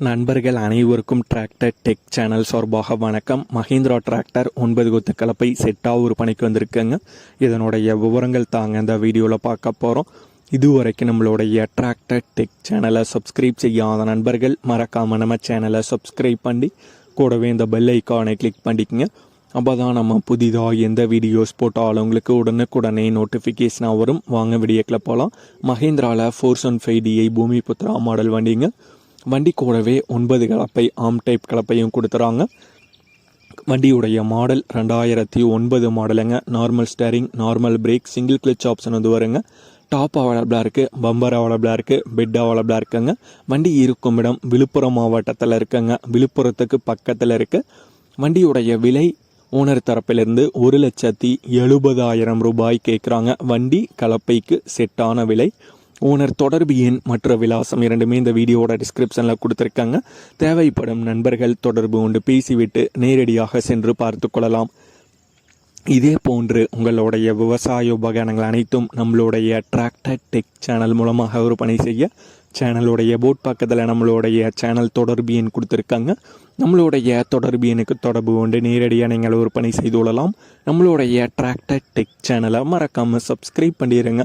நண்பர்கள் அனைவருக்கும் tractor tech channel சார்பாக வணக்கம். மஹிந்திரா டிராக்டர் ஒன்பது கொத்து கலப்பை செட்டாக ஒரு பணிக்கு வந்திருக்குங்க. இதனுடைய விவரங்கள் தாங்க இந்த வீடியோவில் பார்க்க போகிறோம் இதுவரைக்கும் நம்மளுடைய டிராக்டர் டெக் சேனலை சப்ஸ்கிரைப் செய்யாத நண்பர்கள் மறக்காமல் நம்ம சேனலை சப்ஸ்கிரைப் பண்ணி கூடவே இந்த பெல் ஐக்கானை கிளிக் பண்ணிக்கங்க. அப்போ தான் நம்ம புதிதாக எந்த வீடியோஸ் போட்டாலும் உங்களுக்கு உடனுக்குடனே நோட்டிஃபிகேஷனாக வரும். வாங்க வீடியோக்கில் போகலாம் மஹேந்திராவில் four one five D I Bhoomiputra model வண்டிங்க. வண்டி கூடவே ஒன்பது கலப்பை ஆம் டைப் கலப்பையும் கொடுத்துறாங்க. வண்டியுடைய மாடல் ரெண்டாயிரத்தி ஒன்பது மாடலுங்க. Normal steering normal brake single clutch option வந்து வருங்க. டாப் அவைலபிளாக இருக்குது பம்பர் அவைலபிளாக இருக்குது பெட் அவைலபிளாக இருக்குங்க. வண்டி இருக்கும் இடம் விழுப்புரம் மாவட்டத்தில் இருக்குங்க. விழுப்புரத்துக்கு பக்கத்தில் இருக்குது வண்டியுடைய விலை ஓனர் தரப்பிலிருந்து ஒரு லட்சத்தி எழுபதாயிரம் ரூபாய் கேட்குறாங்க வண்டி கலப்பைக்கு செட்டான விலை ஓனர் தொடர்பு எண் மற்ற விலாசம் இரண்டுமே இந்த வீடியோவோட டிஸ்கிரிப்ஷனில் கொடுத்துருக்காங்க. தேவைப்படும் நண்பர்கள் தொடர்பு கொண்டு பேசிவிட்டு நேரடியாக சென்று பார்த்து கொள்ளலாம். இதே போன்று உங்களுடைய விவசாய உபகரணங்கள் அனைத்தும் நம்மளுடைய டிராக்டர் டெக் சேனல் மூலமாக விற்பனை செய்ய சேனலுடைய போட் பக்கத்தில் நம்மளுடைய சேனல் தொடர்பு எண் கொடுத்துருக்காங்க. நம்மளுடைய தொடர்பு எண்ணுக்கு தொடர்பு கொண்டு நேரடியாக நீங்கள் விற்பனை செய்து கொள்ளலாம். நம்மளுடைய டிராக்டர் டெக் சேனலை மறக்காமல் சப்ஸ்கிரைப் பண்ணிடுங்க